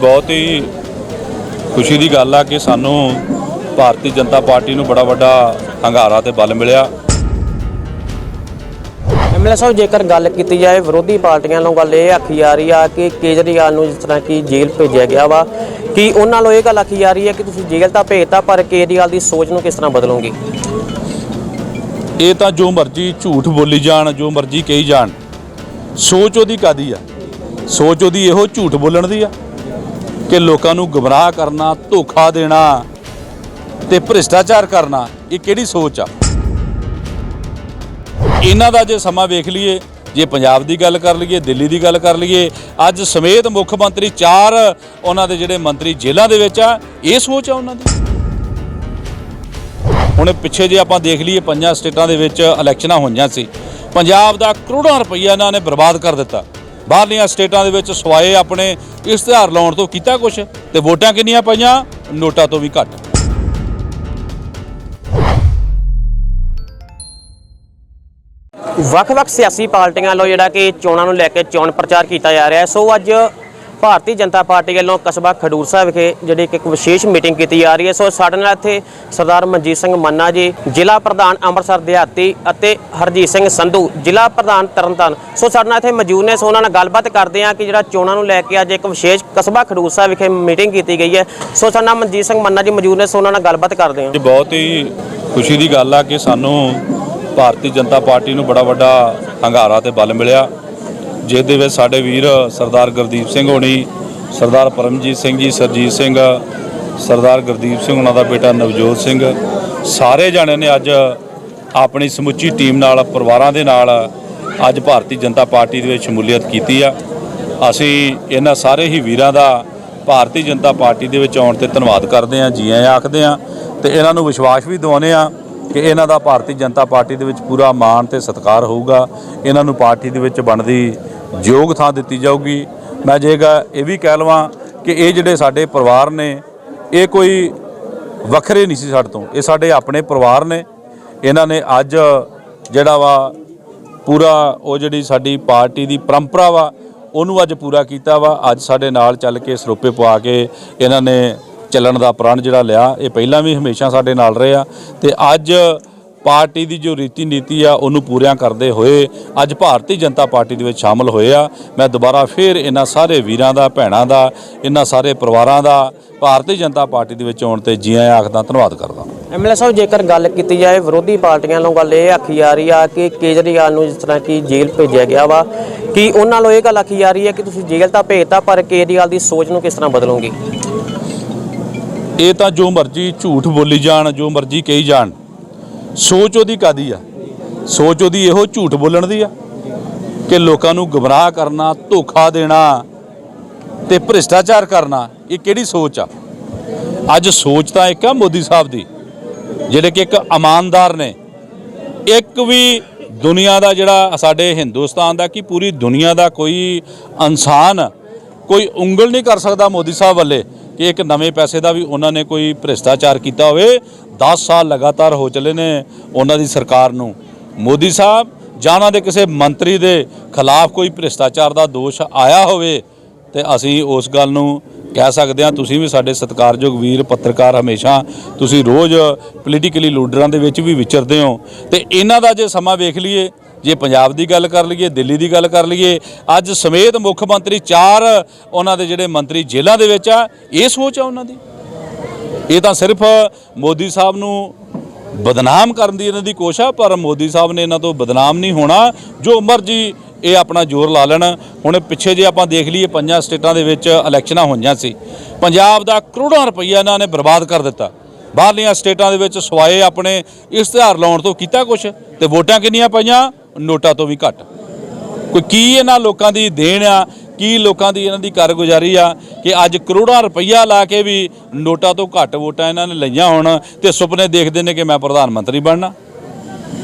ਬਹੁਤ ਹੀ ਖੁਸ਼ੀ ਦੀ ਗੱਲ ਆ ਕਿ ਸਾਨੂੰ ਭਾਰਤੀ ਜਨਤਾ ਪਾਰਟੀ ਨੂੰ ਬੜਾ ਵੱਡਾ ਹੰਗਾਰਾ ਤੇ ਬਲ ਮਿਲਿਆ। ਐਮਐਲਏ ਸਾਹਿਬ ਜੇਕਰ ਗੱਲ ਕੀਤੀ ਜਾਏ ਵਿਰੋਧੀ ਪਾਰਟੀਆਂ ਨੂੰ ਗੱਲ ਇਹ ਆਖੀ ਜਾ ਰਹੀ ਆ ਕਿ ਕੇਜਰੀਵਾਲ ਨੂੰ ਜਿਸ ਤਰ੍ਹਾਂ ਕਿ ਜੇਲ੍ਹ ਭੇਜਿਆ ਗਿਆ ਵਾ ਕਿ ਉਹਨਾਂ ਨੂੰ ਇਹ ਗੱਲ ਆਖੀ ਜਾ ਰਹੀ ਹੈ ਕਿ ਤੁਸੀਂ ਜੇਲ੍ਹ ਤਾਂ ਭੇਜਤਾ ਪਰ ਕੇਜਰੀਵਾਲ ਦੀ ਸੋਚ ਨੂੰ ਕਿਸ ਤਰ੍ਹਾਂ ਬਦਲੋਗੇ? ਇਹ ਤਾਂ ਜੋ ਮਰਜ਼ੀ ਝੂਠ ਬੋਲੀ ਜਾਣ ਜੋ ਮਰਜ਼ੀ ਕਹੀ ਜਾਣ। ਸੋਚ ਉਹਦੀ ਕਾਦੀ ਆ? ਸੋਚ ਉਹਦੀ ਇਹੋ ਝੂਠ ਬੋਲਣ ਦੀ ਆ। ਕਿ ਲੋਕਾਂ ਨੂੰ ਗਮਰਾਹ ਕਰਨਾ, ਧੋਖਾ ਦੇਣਾ ਤੇ ਭ੍ਰਿਸ਼ਟਾਚਾਰ ਕਰਨਾ, ਇਹ ਕਿਹੜੀ ਸੋਚ ਆ? ਇਹਨਾਂ ਦਾ ਜੇ ਸਮਾਂ ਵੇਖ ਲਈਏ, ਜੇ ਪੰਜਾਬ ਦੀ ਗੱਲ ਕਰ ਲਈਏ, ਦਿੱਲੀ ਦੀ ਗੱਲ ਕਰ ਲਈਏ, ਅੱਜ ਸਮੇਤ ਮੁੱਖ ਮੰਤਰੀ ਚਾਰ ਉਹਨਾਂ ਦੇ ਜਿਹੜੇ ਮੰਤਰੀ ਜੇਲ੍ਹਾਂ ਦੇ ਵਿੱਚ ਆ, ਇਹ ਸੋਚ ਆ ਉਹਨਾਂ ਦੀ? ਹੁਣ ਪਿੱਛੇ ਜੇ ਆਪਾਂ ਦੇਖ ਲਈਏ, ਪੰਜਾਂ ਸਟੇਟਾਂ ਦੇ ਵਿੱਚ ਇਲੈਕਸ਼ਨਾਂ ਹੋਈਆਂ ਸੀ, ਪੰਜਾਬ ਦਾ ਕਰੋੜਾਂ ਰੁਪਈਆ ਇਹਨਾਂ ਨੇ ਬਰਬਾਦ ਕਰ ਦਿੱਤਾ। ਬਾਹਰਲੀਆਂ ਸਟੇਟਾਂ ਦੇ ਵਿੱਚ ਸਵਾਏ ਆਪਣੇ ਇਸ਼ਤਿਹਾਰ ਲਾਉਣ ਤੋਂ ਕੀਤਾ ਕੁਛ ਤੇ ਵੋਟਾਂ ਕਿੰਨੀਆਂ ਪਈਆਂ? ਨੋਟਾਂ ਤੋਂ ਵੀ ਘੱਟ। ਵੱਖ-ਵੱਖ ਸਿਆਸੀ ਪਾਰਟੀਆਂ ਵੱਲੋਂ ਜਿਹੜਾ ਕਿ ਚੋਣਾਂ ਨੂੰ ਲੈ ਕੇ ਚੋਣ ਪ੍ਰਚਾਰ ਕੀਤਾ ਜਾ ਰਿਹਾ ਹੈ। ਸੋ ਅੱਜ ਭਾਰਤੀ ਜਨਤਾ ਪਾਰਟੀ ਵੱਲੋਂ ਕਸਬਾ ਖਡੂਰ ਸਾਹਿਬ ਵਿਖੇ ਜਿਹੜੀ ਕਿ ਇੱਕ ਵਿਸ਼ੇਸ਼ ਮੀਟਿੰਗ ਕੀਤੀ ਜਾ ਰਹੀ ਹੈ। ਸੋ ਸਾਡੇ ਨਾਲ ਇੱਥੇ ਸਰਦਾਰ ਮਨਜੀਤ ਸਿੰਘ ਮੰਨਾ ਜੀ, ਜ਼ਿਲ੍ਹਾ ਪ੍ਰਧਾਨ ਅੰਮ੍ਰਿਤਸਰ ਦਿਹਾਤੀ ਅਤੇ ਹਰਜੀਤ ਸਿੰਘ ਸੰਧੂ, ਜ਼ਿਲ੍ਹਾ ਪ੍ਰਧਾਨ ਤਰਨਤਾਰਨ। ਸੋ ਸਾਡੇ ਨਾਲ ਇੱਥੇ ਮੌਜੂਦ ਨੇ, ਸੋ ਉਹਨਾਂ ਨਾਲ ਗੱਲਬਾਤ ਕਰਦੇ ਹਾਂ ਕਿ ਜਿਹੜਾ ਚੋਣਾਂ ਨੂੰ ਲੈ ਕੇ ਅੱਜ ਇੱਕ ਵਿਸ਼ੇਸ਼ ਕਸਬਾ ਖਡੂਰ ਸਾਹਿਬ ਵਿਖੇ ਮੀਟਿੰਗ ਕੀਤੀ ਗਈ ਹੈ। ਸੋ ਸਾਡੇ ਨਾਲ ਮਨਜੀਤ ਸਿੰਘ ਮੰਨਾ ਜੀ ਮੌਜੂਦ ਨੇ, ਸੋ ਉਹਨਾਂ ਨਾਲ ਗੱਲਬਾਤ ਕਰਦੇ ਹਾਂ। ਬਹੁਤ ਹੀ ਖੁਸ਼ੀ ਦੀ ਗੱਲ ਆ ਕਿ ਸਾਨੂੰ ਭਾਰਤੀ ਜਨਤਾ ਪਾਰਟੀ ਨੂੰ ਬੜਾ ਵੱਡਾ ਹੰਗਾਰਾ ਤੇ ਬਲ ਮਿਲਿਆ। ਜਿਹਦੇ ਵਿੱਚ ਸਾਡੇ ਵੀਰ ਸਰਦਾਰ ਗੁਰਦੀਪ ਸਿੰਘ ਹੋਣੀ, ਸਰਦਾਰ ਪਰਮਜੀਤ ਸਿੰਘ ਜੀ, ਸਰਜੀਤ ਸਿੰਘ, ਸਰਦਾਰ ਗੁਰਦੀਪ ਸਿੰਘ ਉਹਨਾਂ ਦਾ ਬੇਟਾ ਨਵਜੋਤ ਸਿੰਘ। ਸਾਰੇ ਜਾਣੇ ਨੇ ਅੱਜ ਆਪਣੀ ਸਮੁੱਚੀ ਟੀਮ ਨਾਲ, ਪਰਿਵਾਰਾਂ ਦੇ ਨਾਲ ਅੱਜ ਭਾਰਤੀ ਜਨਤਾ ਪਾਰਟੀ ਦੇ ਵਿੱਚ ਸ਼ਮੂਲੀਅਤ ਕੀਤੀ ਆ। ਅਸੀਂ ਇਹਨਾਂ ਸਾਰੇ ਹੀ ਵੀਰਾਂ ਦਾ ਭਾਰਤੀ ਜਨਤਾ ਪਾਰਟੀ ਦੇ ਵਿੱਚ ਆਉਣ ਤੇ ਧੰਨਵਾਦ ਕਰਦੇ ਹਾਂ ਜੀ ਆਇਆਂ ਆਖਦੇ ਹਾਂ ਤੇ ਇਹਨਾਂ ਨੂੰ ਵਿਸ਼ਵਾਸ ਵੀ ਦਿਵਾਉਂਦੇ ਹਾਂ ਕਿ ਇਹਨਾਂ ਦਾ ਭਾਰਤੀ ਜਨਤਾ ਪਾਰਟੀ ਦੇ ਵਿੱਚ ਪੂਰਾ ਮਾਣ ਤੇ ਸਤਿਕਾਰ ਹੋਊਗਾ। ਇਹਨਾਂ ਨੂੰ ਪਾਰਟੀ ਦੇ ਵਿੱਚ ਬਣਦੀ ਯੋਗ ਥਾਂ ਦਿੱਤੀ ਜਾਊਗੀ। ਮੈਂ ਜੇਗਾ ਇਹ ਵੀ ਕਹਿ ਲਵਾਂ ਕਿ ਇਹ ਜਿਹੜੇ ਸਾਡੇ ਪਰਿਵਾਰ ਨੇ, ਇਹ ਕੋਈ ਵੱਖਰੇ ਨਹੀਂ ਸੀ ਸਾਡੇ ਤੋਂ। ਇਹ ਸਾਡੇ ਆਪਣੇ ਪਰਿਵਾਰ ਨੇ। ਇਹਨਾਂ ਨੇ ਅੱਜ ਜਿਹੜਾ ਵਾ ਪੂਰਾ ਉਹ ਜਿਹੜੀ ਸਾਡੀ ਪਾਰਟੀ ਦੀ ਪਰੰਪਰਾ ਵਾ, ਉਹਨੂੰ ਅੱਜ ਪੂਰਾ ਕੀਤਾ ਵਾ। ਅੱਜ ਸਾਡੇ ਨਾਲ ਚੱਲ ਕੇ ਸਰੋਪੇ ਪਵਾ ਕੇ ਇਹਨਾਂ ਨੇ ਚੱਲਣ ਦਾ ਪ੍ਰਣ ਜਿਹੜਾ ਲਿਆ, ਇਹ ਪਹਿਲਾਂ ਵੀ ਹਮੇਸ਼ਾ ਸਾਡੇ ਨਾਲ ਰਹੇ ਆ। ਤੇ ਅੱਜ ਪਾਰਟੀ ਦੀ ਜੋ ਰੀਤੀ ਨੀਤੀ ਆ ਉਹਨੂੰ ਪੂਰਿਆਂ ਕਰਦੇ ਹੋਏ ਅੱਜ ਭਾਰਤੀ ਜਨਤਾ ਪਾਰਟੀ ਦੇ ਵਿੱਚ ਸ਼ਾਮਲ ਹੋਏ ਆ। ਮੈਂ ਦੁਬਾਰਾ ਫੇਰ ਇਹਨਾਂ ਸਾਰੇ ਵੀਰਾਂ ਦਾ ਭੈਣਾਂ ਦਾ ਇਹਨਾਂ ਸਾਰੇ ਪਰਿਵਾਰਾਂ ਦਾ ਭਾਰਤੀ ਜਨਤਾ ਪਾਰਟੀ ਦੇ ਵਿੱਚ ਆਉਣ ਤੇ ਜੀ ਆਇਆਂ ਆਖਦਾ ਧੰਨਵਾਦ ਕਰਦਾ। ਐਮਐਲਏ ਸਾਹਿਬ ਜੇਕਰ ਗੱਲ ਕੀਤੀ ਜਾਏ ਵਿਰੋਧੀ ਪਾਰਟੀਆਂ ਵੱਲੋਂ ਗੱਲ ਇਹ ਆਖੀ ਜਾ ਰਹੀ ਆ ਕਿ ਕੇਜਰੀਵਾਲ ਨੂੰ ਜਿਸ ਤਰ੍ਹਾਂ ਕਿ ਜੇਲ੍ਹ ਭੇਜਿਆ ਗਿਆ ਵਾ ਕਿ ਉਹਨਾਂ ਨੂੰ ਇਹ ਗੱਲ ਆਖੀ ਜਾ ਰਹੀ ਹੈ ਕਿ ਤੁਸੀਂ ਜੇਲ੍ਹ ਤਾਂ ਭੇਜਤਾ ਪਰ ਕੇਜਰੀਵਾਲ ਦੀ ਸੋਚ ਨੂੰ ਕਿਸ ਤਰ੍ਹਾਂ ਬਦਲੋਗੇ? ਇਹ ਤਾਂ ਜੋ ਮਰਜ਼ੀ ਝੂਠ ਬੋਲੀ ਜਾਣ ਜੋ ਮਰਜ਼ੀ ਕਹੀ ਜਾਣ ਸੋਚ ਉਹਦੀ ਕਾਦੀ ਆ? ਸੋਚ ਉਹਦੀ ਇਹੋ ਝੂਠ ਬੋਲਣ ਦੀ ਆ ਕਿ ਲੋਕਾਂ ਨੂੰ ਗਮਰਾਹ ਕਰਨਾ, ਧੋਖਾ ਦੇਣਾ ਤੇ ਭ੍ਰਿਸ਼ਟਾਚਾਰ ਕਰਨਾ, ਇਹ ਕਿਹੜੀ ਸੋਚ ਆ? ਅੱਜ ਸੋਚ ਤਾਂ ਇੱਕ ਆ ਮੋਦੀ ਸਾਹਿਬ ਦੀ, ਜਿਹੜੇ ਕਿ ਇੱਕ ਇਮਾਨਦਾਰ ਨੇ। ਇੱਕ ਵੀ ਦੁਨੀਆ ਦਾ ਜਿਹੜਾ ਸਾਡੇ ਹਿੰਦੁਸਤਾਨ ਦਾ ਕਿ ਪੂਰੀ ਦੁਨੀਆ ਦਾ ਕੋਈ ਇਨਸਾਨ ਕੋਈ ਉਂਗਲ ਨਹੀਂ ਕਰ ਸਕਦਾ ਮੋਦੀ ਸਾਹਿਬ ਵੱਲੇ। ਕਿ ਇੱਕ ਨਵੇਂ ਪੈਸੇ ਦਾ ਵੀ ਉਹਨਾਂ ਨੇ ਕੋਈ ਭ੍ਰਿਸ਼ਟਾਚਾਰ ਕੀਤਾ ਹੋਵੇ 10 ਸਾਲ ਲਗਾਤਾਰ ਹੋ ਚਲੇ ਨੇ ਉਹਨਾਂ ਦੀ ਸਰਕਾਰ ਨੂੰ। ਮੋਦੀ ਸਾਹਿਬ, ਜਾਂ ਉਹਨਾਂ ਦੇ ਕਿਸੇ ਮੰਤਰੀ ਦੇ ਖਿਲਾਫ ਕੋਈ ਭ੍ਰਿਸ਼ਟਾਚਾਰ ਦਾ ਦੋਸ਼ ਆਇਆ ਹੋਵੇ, ਤੇ ਅਸੀਂ ਉਸ ਗੱਲ ਨੂੰ ਕਹਿ ਸਕਦੇ ਹਾਂ। ਤੁਸੀਂ ਵੀ ਸਾਡੇ ਸਤਿਕਾਰਯੋਗ ਵੀਰ, ਪੱਤਰਕਾਰ ਹਮੇਸ਼ਾ ਤੁਸੀਂ ਰੋਜ਼ ਪੋਲੀਟੀਕਲੀ ਲੀਡਰਾਂ ਦੇ ਵਿੱਚ ਵੀ ਵਿਚਰਦੇ ਹੋ। ਤੇ ਇਹਨਾਂ ਦਾ ਜੇ ਸਮਾਂ ਵੇਖ ਲਈਏ ਜੇ ਪੰਜਾਬ ਦੀ ਗੱਲ ਕਰ ਲਈਏ, ਦਿੱਲੀ ਦੀ ਗੱਲ ਕਰ ਲਈਏ, ਅੱਜ ਸਮੇਤ ਮੁੱਖ ਮੰਤਰੀ ਚਾਰ ਉਹਨਾਂ ਦੇ ਜਿਹੜੇ ਮੰਤਰੀ ਜੇਲ੍ਹਾਂ ਦੇ ਵਿੱਚ ਆ, ਇਹ ਸੋਚ ਆ ਉਹਨਾਂ ਦੀ? ਇਹ ਤਾਂ ਸਿਰਫ ਮੋਦੀ ਸਾਹਿਬ ਨੂੰ ਬਦਨਾਮ ਕਰਨ ਦੀ ਇਹਨਾਂ ਦੀ ਕੋਸ਼ਿਸ਼ ਆ, ਪਰ ਮੋਦੀ ਸਾਹਿਬ ਨੇ ਇਹਨਾਂ ਤੋਂ ਬਦਨਾਮ ਨਹੀਂ ਹੋਣਾ। ਜੋ ਮਰਜ਼ੀ ਇਹ ਆਪਣਾ ਜ਼ੋਰ ਲਾ ਲੈਣ। ਹੁਣ ਪਿੱਛੇ ਜੇ ਆਪਾਂ ਦੇਖ ਲਈਏ, ਪੰਜਾਂ ਸਟੇਟਾਂ ਦੇ ਵਿੱਚ ਇਲੈਕਸ਼ਨਾਂ ਹੋਈਆਂ ਸੀ। ਪੰਜਾਬ ਦਾ ਕਰੋੜਾਂ ਰੁਪਈਆ ਇਹਨਾਂ ਨੇ ਬਰਬਾਦ ਕਰ ਦਿੱਤਾ। ਬਾਹਰਲੀਆਂ ਸਟੇਟਾਂ ਦੇ ਵਿੱਚ ਸਵਾਏ ਆਪਣੇ, ਇਸ਼ਤਿਹਾਰ ਲਾਉਣ ਤੋਂ ਕੀਤਾ ਕੁਛ ਤੇ ਵੋਟਾਂ ਕਿੰਨੀਆਂ ਪਈਆਂ? ਨੋਟਾਂ ਤੋਂ ਵੀ ਘੱਟ। ਕੋਈ ਕੀ ਇਹਨਾਂ ਲੋਕਾਂ ਦੀ ਦੇਣ ਆ, ਕੀ ਲੋਕਾਂ ਦੀ ਇਹਨਾਂ ਦੀ ਕਾਰਗੁਜ਼ਾਰੀ ਆ ਕਿ ਅੱਜ ਕਰੋੜਾਂ ਰੁਪਈਆ ਲਾ ਕੇ ਵੀ ਨੋਟਾਂ ਤੋਂ ਘੱਟ ਵੋਟਾਂ ਇਹਨਾਂ ਨੇ ਲਈਆਂ ਹੋਣ ਤੇ ਸੁਪਨੇ ਦੇਖਦੇ ਨੇ ਕਿ ਮੈਂ ਪ੍ਰਧਾਨ ਮੰਤਰੀ ਬਣਨਾ।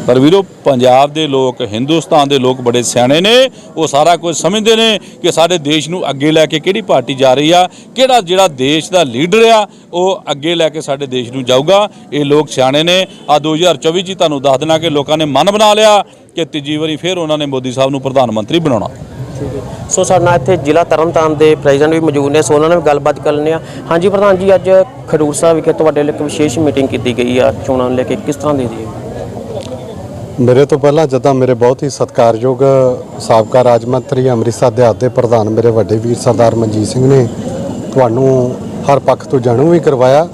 ਪਰ ਵੀਰੋ, ਪੰਜਾਬ ਦੇ ਲੋਕ, ਹਿੰਦੁਸਤਾਨ ਦੇ ਲੋਕ ਬੜੇ ਸਿਆਣੇ ਨੇ। ਉਹ ਸਾਰਾ ਕੁਝ ਸਮਝਦੇ ਨੇ ਕਿ ਸਾਡੇ ਦੇਸ਼ ਨੂੰ ਅੱਗੇ ਲੈ ਕੇ ਕਿਹੜੀ ਪਾਰਟੀ ਜਾ ਰਹੀ ਆ, ਕਿਹੜਾ ਜਿਹੜਾ ਦੇਸ਼ ਦਾ ਲੀਡਰ ਆ, ਉਹ ਅੱਗੇ ਲੈ ਕੇ ਸਾਡੇ ਦੇਸ਼ ਨੂੰ ਜਾਊਗਾ। ਇਹ ਲੋਕ ਸਿਆਣੇ ਨੇ। ਆ 2024 ਚ ਤੁਹਾਨੂੰ ਦੱਸ ਦੇਣਾ ਕਿ ਲੋਕਾਂ ਨੇ ਮਨ ਬਣਾ ਲਿਆ ਕਿ ਤੀਜੀ ਵਾਰੀ ਫਿਰ ਉਹਨਾਂ ਨੇ ਮੋਦੀ ਸਾਹਿਬ ਨੂੰ ਪ੍ਰਧਾਨ ਮੰਤਰੀ ਬਣਾਉਣਾ। ਸੋ ਸਾਡੇ ਨਾਲ ਇੱਥੇ ਜ਼ਿਲ੍ਹਾ ਤਰਨਤਾਰਨ ਦੇ ਪ੍ਰੈਜ਼ੀਡੈਂਟ ਵੀ ਮੌਜੂਦ ਨੇ, ਸੋ ਉਹਨਾਂ ਨਾਲ ਵੀ ਗੱਲਬਾਤ ਕਰ ਲੈਂਦੇ ਆ ਹਾਂਜੀ ਪ੍ਰਧਾਨ ਜੀ, ਅੱਜ ਖਡੂਰ ਸਾਹਿਬ ਵਿਖੇ ਤੁਹਾਡੇ ਲਈ ਇੱਕ ਵਿਸ਼ੇਸ਼ ਮੀਟਿੰਗ ਕੀਤੀ ਗਈ ਆ, ਚੋਣਾਂ ਨੂੰ ਲੈ ਕੇ ਕਿਸ ਤਰ੍ਹਾਂ ਦੀ ਜੀ ਮੇਰੇ ਤੋਂ ਪਹਿਲਾਂ ਜਦੋਂ ਮੇਰੇ ਬਹੁਤ ਹੀ ਸਤਿਕਾਰਯੋਗ ਸਾਬਕਾ ਰਾਜ ਮੰਤਰੀ ਅੰਮ੍ਰਿਤਸਰ ਦੇ ਦੇ ਪ੍ਰਧਾਨ ਮੇਰੇ ਵੱਡੇ ਵੀਰ ਸਰਦਾਰ ਮਨਜੀਤ ਸਿੰਘ ਨੇ ਤੁਹਾਨੂੰ ਹਰ ਪੱਖ ਤੋਂ ਜਾਣੂ ਵੀ ਕਰਵਾਇਆ,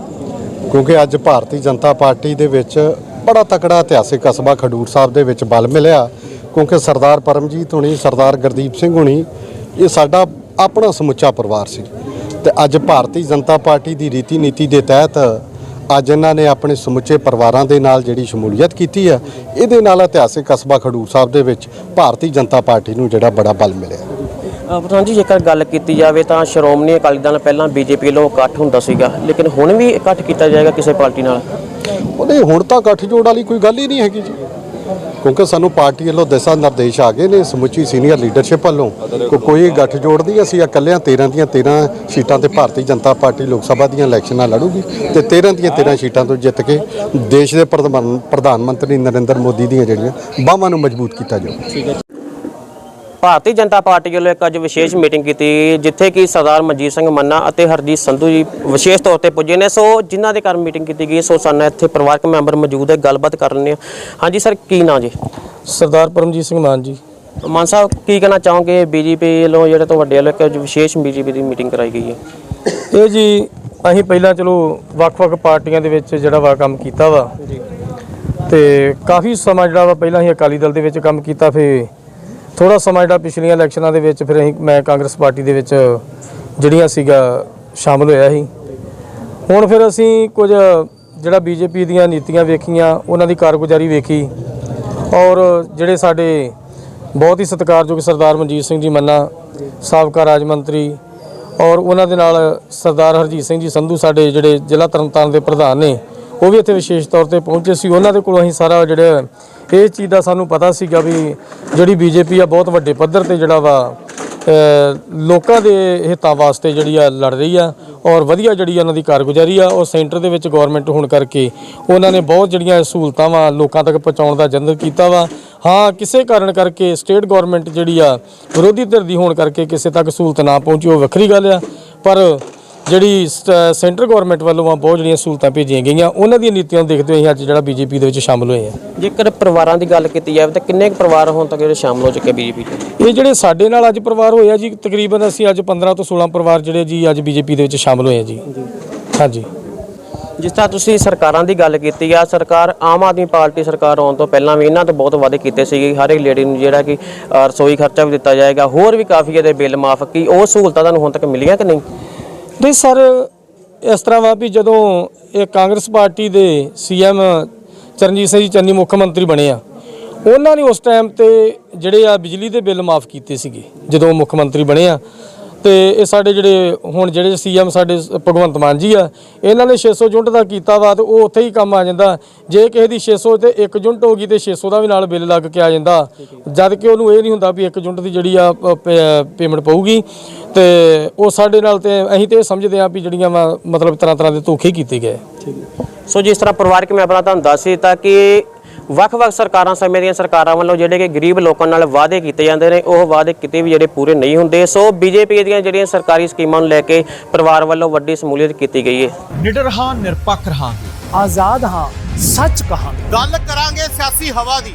ਕਿਉਂਕਿ ਅੱਜ ਭਾਰਤੀ ਜਨਤਾ ਪਾਰਟੀ ਦੇ ਵਿੱਚ ਬੜਾ ਤਕੜਾ ਇਤਿਹਾਸਿਕ ਕਸਬਾ ਖਡੂਰ ਸਾਹਿਬ ਦੇ ਵਿੱਚ ਬਲ ਮਿਲਿਆ, ਕਿਉਂਕਿ ਸਰਦਾਰ ਪਰਮਜੀਤ ਹੁਣੀ, ਸਰਦਾਰ ਗੁਰਦੀਪ ਸਿੰਘ ਹੁਣੀ, ਇਹ ਸਾਡਾ ਆਪਣਾ ਸਮੁੱਚਾ ਪਰਿਵਾਰ ਸੀ। ਤੇ ਅੱਜ ਭਾਰਤੀ ਜਨਤਾ ਪਾਰਟੀ ਦੀ ਰੀਤੀ ਨੀਤੀ ਦੇ ਤਹਿਤ ਅੱਜ ਇਹਨਾਂ ਨੇ ਆਪਣੇ ਸਮੁੱਚੇ ਪਰਿਵਾਰਾਂ ਦੇ ਨਾਲ ਜਿਹੜੀ ਸ਼ਮੂਲੀਅਤ ਕੀਤੀ ਹੈ ਇਹਦੇ ਨਾਲ ਇਤਿਹਾਸਿਕ ਕਸਬਾ ਖਡੂਰ ਸਾਹਿਬ ਦੇ ਵਿੱਚ ਭਾਰਤੀ ਜਨਤਾ ਪਾਰਟੀ ਨੂੰ ਜਿਹੜਾ ਬੜਾ ਬਲ ਮਿਲਿਆ। ਪ੍ਰਧਾਨ ਜੀ ਜੇਕਰ ਗੱਲ ਕੀਤੀ ਜਾਵੇ ਤਾਂ ਸ਼੍ਰੋਮਣੀ ਅਕਾਲੀ ਦਲ ਪਹਿਲਾਂ ਬੀਜੇਪੀ ਵੱਲੋਂ ਇਕੱਠ ਹੁੰਦਾ ਸੀਗਾ ਲੇਕਿਨ ਹੁਣ ਵੀ ਇਕੱਠ ਕੀਤਾ ਜਾਏਗਾ ਕਿਸੇ ਪਾਰਟੀ ਨਾਲ? ਉਹਦੇ ਹੁਣ ਤਾਂ ਗੱਠਜੋੜ ਵਾਲੀ ਕੋਈ ਗੱਲ ਹੀ ਨਹੀਂ ਹੈਗੀ ਜੀ। ਕਿਉਂਕਿ ਸਾਨੂੰ ਪਾਰਟੀ ਵੱਲੋਂ ਦਿਸ਼ਾ ਨਿਰਦੇਸ਼ ਆ ਗਏ ਨੇ ਸਮੁੱਚੀ ਸੀਨੀਅਰ ਲੀਡਰਸ਼ਿਪ ਵੱਲੋਂ। ਕੋ ਕੋਈ ਗੱਠਜੋੜ ਨਹੀਂ, ਅਸੀਂ ਇਕੱਲਿਆਂ 13 ਦੀਆਂ 13 ਸੀਟਾਂ ਤੇ ਭਾਰਤੀ ਜਨਤਾ ਪਾਰਟੀ ਲੋਕ ਸਭਾ ਦੀਆਂ ਇਲੈਕਸ਼ਨਾਂ ਲੜੂਗੀ ਤੇ 13 ਦੀਆਂ 13 ਸੀਟਾਂ ਤੋਂ ਜਿੱਤ ਕੇ ਦੇਸ਼ ਦੇ ਪ੍ਰਧਾਨ ਪ੍ਰਧਾਨ ਮੰਤਰੀ ਨਰਿੰਦਰ ਮੋਦੀ ਦੀਆਂ ਜਿਹੜੀਆਂ ਬਾਹਾਂ ਨੂੰ ਮਜ਼ਬੂਤ ਕੀਤਾ ਜਾਊ। ਭਾਰਤੀ ਜਨਤਾ ਪਾਰਟੀ ਵੱਲੋਂ ਇੱਕ ਅੱਜ ਵਿਸ਼ੇਸ਼ ਮੀਟਿੰਗ ਕੀਤੀ ਜਿੱਥੇ ਕਿ ਸਰਦਾਰ ਮਨਜੀਤ ਸਿੰਘ ਮੰਨਾ ਅਤੇ ਹਰਜੀਤ ਸੰਧੂ ਜੀ ਵਿਸ਼ੇਸ਼ ਤੌਰ ਤੇ ਪੁੱਜੇ ਨੇ। ਸੋ ਜਿਨ੍ਹਾਂ ਦੇ ਘਰ ਮੀਟਿੰਗ ਕੀਤੀ ਗਈ ਸੋ ਸਾਨੂੰ ਇੱਥੇ ਪਰਿਵਾਰਕ ਮੈਂਬਰ ਮੌਜੂਦ ਹੈ ਗੱਲਬਾਤ ਕਰ ਲੈਂਦੇ ਹਾਂ। ਹਾਂਜੀ ਸਰ ਕੀ ਨਾਂ ਜੀ? ਸਰਦਾਰ ਪਰਮਜੀਤ ਸਿੰਘ ਮਾਨ ਜੀ। ਮਾਨ ਸਾਹਿਬ ਕੀ ਕਹਿਣਾ ਚਾਹੋਗੇ? ਬੀਜੇਪੀ ਵੱਲੋਂ ਜਿਹੜੇ ਤੁਹਾਡੇ ਵੱਲੋਂ ਇੱਕ ਅੱਜ ਵਿਸ਼ੇਸ਼ ਬੀਜੇਪੀ ਦੀ ਮੀਟਿੰਗ ਕਰਾਈ ਗਈ ਹੈ। ਇਹ ਜੀ ਅਸੀਂ ਪਹਿਲਾਂ ਚਲੋ ਵੱਖ-ਵੱਖ ਪਾਰਟੀਆਂ ਦੇ ਵਿੱਚ ਜਿਹੜਾ ਵਾ ਕੰਮ ਕੀਤਾ ਵਾ। ਤੇ ਕਾਫੀ ਸਮਾਂ ਜਿਹੜਾ ਵਾ ਪਹਿਲਾਂ ਅਸੀਂ ਅਕਾਲੀ ਦਲ ਦੇ ਵਿੱਚ ਕੰਮ ਕੀਤਾ ਫਿਰ ਥੋੜਾ ਸਮਾਂ ਜਿਹੜਾ ਪਿਛਲੀਆਂ ਇਲੈਕਸ਼ਨਾਂ ਦੇ ਵਿੱਚ ਫਿਰ ਅਸੀਂ ਮੈਂ ਕਾਂਗਰਸ ਪਾਰਟੀ ਦੇ ਵਿੱਚ ਜਿਹੜੀਆਂ ਸੀਗਾ ਸ਼ਾਮਲ ਹੋਇਆ ਸੀ। ਹੁਣ ਫਿਰ ਅਸੀਂ ਕੁਝ ਜਿਹੜਾ ਬੀਜੇਪੀ ਦੀਆਂ ਨੀਤੀਆਂ ਵੇਖੀਆਂ, ਉਹਨਾਂ ਦੀ ਕਾਰਗੁਜ਼ਾਰੀ ਵੇਖੀ ਔਰ ਜਿਹੜੇ ਸਾਡੇ ਬਹੁਤ ਹੀ ਸਤਿਕਾਰਯੋਗ ਸਰਦਾਰ ਮਨਜੀਤ ਸਿੰਘ ਜੀ ਮੰਨਾ, ਸਾਬਕਾ ਰਾਜ ਮੰਤਰੀ ਔਰ ਉਹਨਾਂ ਦੇ ਨਾਲ ਸਰਦਾਰ ਹਰਜੀਤ ਸਿੰਘ ਜੀ ਸੰਧੂ, ਸਾਡੇ ਜਿਹੜੇ ਜ਼ਿਲ੍ਹਾ ਤਰਨਤਾਰਨ ਦੇ ਪ੍ਰਧਾਨ ਨੇ ਉਹ ਵੀ ਇੱਥੇ ਵਿਸ਼ੇਸ਼ ਤੌਰ ਤੇ ਪਹੁੰਚੇ ਸੀ। ਉਹਨਾਂ ਦੇ ਕੋਲੋਂ ਅਸੀਂ ਸਾਰਾ ਜਿਹੜਾ ਇਹ ਚੀਜ਼ ਦਾ ਸਾਨੂੰ ਪਤਾ ਸੀਗਾ ਵੀ ਜਿਹੜੀ ਬੀਜੇਪੀ ਆ ਬਹੁਤ ਵੱਡੇ ਪੱਧਰ ਤੇ ਜਿਹੜਾ ਵਾ ਲੋਕਾਂ ਦੇ ਹਿੱਤਾਂ ਵਾਸਤੇ ਜਿਹੜੀ ਆ ਲੜ ਰਹੀ ਆ ਔਰ ਵਧੀਆ ਜਿਹੜੀ ਆ ਉਹਨਾਂ ਦੀ ਕਾਰਗੁਜ਼ਾਰੀ ਆ, ਉਹ ਸੈਂਟਰ ਦੇ ਵਿੱਚ ਗਵਰਨਮੈਂਟ ਹੋਣ ਕਰਕੇ ਉਹਨਾਂ ਨੇ ਬਹੁਤ ਜਿਹੜੀਆਂ ਸਹੂਲਤਾਂ ਵਾ ਲੋਕਾਂ ਤੱਕ ਪਹੁੰਚਾਉਣ ਦਾ ਯਤਨ ਕੀਤਾ ਵਾ। ਹਾਂ, ਕਿਸੇ ਕਾਰਨ ਕਰਕੇ ਸਟੇਟ ਗਵਰਨਮੈਂਟ ਜਿਹੜੀ ਆ ਵਿਰੋਧੀ ਧਿਰ ਦੀ ਹੋਣ ਕਰਕੇ ਕਿਸੇ ਤੱਕ ਸਹੂਲਤ ਨਾ ਪਹੁੰਚੀ, ਉਹ ਵੱਖਰੀ ਗੱਲ ਆ। ਪਰ ਜਿਹੜੀ ਸੈਂਟਰ ਗਵਰਨਮੈਂਟ ਵੱਲੋਂ ਆ ਬਹੁਤ ਜਿਹੜੀਆਂ ਸਹੂਲਤਾਂ ਭੇਜੀਆਂ ਗਈਆਂ। ਉਹਨਾਂ ਦੀਆਂ ਨੀਤੀਆਂ ਨੂੰ ਦੇਖਦੇ ਹੋਏ ਅੱਜ ਜਿਹੜਾ ਬੀਜੇਪੀ ਦੇ ਵਿੱਚ ਸ਼ਾਮਲ ਹੋਏ ਆ। ਜੇਕਰ ਪਰਿਵਾਰਾਂ ਦੀ ਗੱਲ ਕੀਤੀ ਜਾਵੇ ਤਾਂ ਕਿੰਨੇ ਪਰਿਵਾਰ ਹੁਣ ਤੱਕ ਜਿਹੜੇ ਸ਼ਾਮਲ ਹੋ ਚੁੱਕੇ ਬੀਜੇਪੀ ਇਹ ਜਿਹੜੇ ਸਾਡੇ ਨਾਲ ਅੱਜ ਪਰਿਵਾਰ ਹੋਏ ਆ ਜੀ ਤਕਰੀਬਨ ਅਸੀਂ ਅੱਜ 15 ਤੋਂ 16 ਪਰਿਵਾਰ ਜਿਹੜੇ ਜੀ ਅੱਜ ਬੀਜੇਪੀ ਦੇ ਵਿੱਚ ਸ਼ਾਮਲ ਹੋਏ ਆ ਜੀ। ਹਾਂਜੀ। ਜਿਸ ਤਰ੍ਹਾਂ ਤੁਸੀਂ ਸਰਕਾਰਾਂ ਦੀ ਗੱਲ ਕੀਤੀ ਆ ਸਰਕਾਰ ਆਮ ਆਦਮੀ ਪਾਰਟੀ ਸਰਕਾਰ ਆਉਣ ਤੋਂ ਪਹਿਲਾਂ ਵੀ ਇਹਨਾਂ ਤੋਂ ਬਹੁਤ ਵਾਅਦੇ ਕੀਤੇ ਸੀਗੇ ਹਰ ਇੱਕ ਲੇਡੀ ਨੂੰ ਜਿਹੜਾ ਕਿ ਰਸੋਈ ਖਰਚਾ ਵੀ ਦਿੱਤਾ ਜਾਏਗਾ ਹੋਰ ਵੀ ਕਾਫੀ ਇਹਦੇ ਬਿੱਲ ਮਾਫ ਕੀ ਉਹ ਸਹੂਲਤਾਂ ਤੁਹਾਨੂੰ ਹੁਣ ਤੱਕ ਮਿਲੀਆਂ ਕਿ ਨਹੀਂ? ਨਹੀਂ ਸਰ, ਇਸ ਤਰ੍ਹਾਂ ਵਾ ਵੀ ਜਦੋਂ ਇਹ ਕਾਂਗਰਸ ਪਾਰਟੀ ਦੇ ਸੀਐਮ ਚਰਨਜੀਤ ਸਿੰਘ ਜੀ ਚੰਨੀ ਮੁੱਖ ਮੰਤਰੀ ਬਣੇ ਆ, ਉਹਨਾਂ ਨੇ ਉਸ ਟਾਈਮ ਤੇ ਜਿਹੜੇ ਆ ਬਿਜਲੀ ਦੇ ਬਿੱਲ ਮਾਫ ਕੀਤੇ ਸੀਗੇ, ਜਦੋਂ ਮੁੱਖ ਮੰਤਰੀ ਬਣੇ ਆ। ਤੇ ਇਹ ਸਾਡੇ ਜਿਹੜੇ ਹੁਣ ਜਿਹੜੇ ਸੀਐਮ ਸਾਡੇ ਸ- ਭਗਵੰਤ ਮਾਨ ਜੀ ਆ, ਇਹਨਾਂ ਨੇ 600 ਯੂਨਿਟ ਦਾ ਕੀਤਾ ਵਾ ਤੇ ਉਹ ਉੱਥੇ ਹੀ ਕੰਮ ਆ ਜਾਂਦਾ। ਜੇ ਕਿਸੇ ਦੀ 600 ਤੇ 1 ਯੂਨਿਟ ਹੋ ਗਈ ਤੇ 600 ਦਾ ਵੀ ਨਾਲ ਬਿੱਲ ਲੱਗ ਕੇ ਆ ਜਾਂਦਾ। ਜਦ ਕਿ ਉਹਨੂੰ ਇਹ ਨਹੀਂ ਹੁੰਦਾ ਵੀ 1 ਯੂਨਿਟ ਦੀ ਜਿਹੜੀ ਆ ਪੇਮੈਂਟ ਪਊਗੀ ਤੇ ਉਹ ਸਾਡੇ ਨਾਲ ਤੇ ਅਸੀਂ ਤੇ ਇਹ ਸਮਝਦੇ ਆ ਵੀ ਜਿਹੜੀਆਂ ਵਾ ਮਤਲਬ ਤਰ੍ਹਾਂ ਤਰ੍ਹਾਂ ਦੇ ਧੋਖੇ ਕੀਤੇ ਗਏ। ਸੋ ਜਿਸ ਤਰ੍ਹਾਂ ਪਰਿਵਾਰਕ ਮੈਂਬਰਾਂ ਤੁਹਾਨੂੰ ਦੱਸ ਦਿੱਤਾ ਕਿ ਵੱਖ-ਵੱਖ ਸਰਕਾਰਾਂ ਸਮੇਂ ਦੀਆਂ ਸਰਕਾਰਾਂ ਵੱਲੋਂ ਜਿਹੜੇ ਕਿ ਗਰੀਬ ਲੋਕਾਂ ਨਾਲ ਵਾਅਦੇ ਕੀਤੇ ਜਾਂਦੇ ਨੇ ਉਹ ਵਾਅਦੇ ਕਿਤੇ ਵੀ ਜਿਹੜੇ ਪੂਰੇ ਨਹੀਂ ਹੁੰਦੇ। ਸੋ ਬੀਜੇਪੀ ਦੀਆਂ ਜਿਹੜੀਆਂ ਸਰਕਾਰੀ ਸਕੀਮਾਂ ਨੂੰ ਲੈ ਕੇ ਪਰਿਵਾਰ ਵੱਲੋਂ ਵੱਡੀ ਸਮੂਲੀਅਤ ਕੀਤੀ ਗਈ ਹੈ। ਨਿਡਰ ਹਾਂ ਨਿਰਪੱਖ ਰਹਾਂਗੇ। ਆਜ਼ਾਦ ਹਾਂ ਸੱਚ ਕਹਾਂਗੇ। ਗੱਲ ਕਰਾਂਗੇ ਸਿਆਸੀ ਹਵਾ ਦੀ।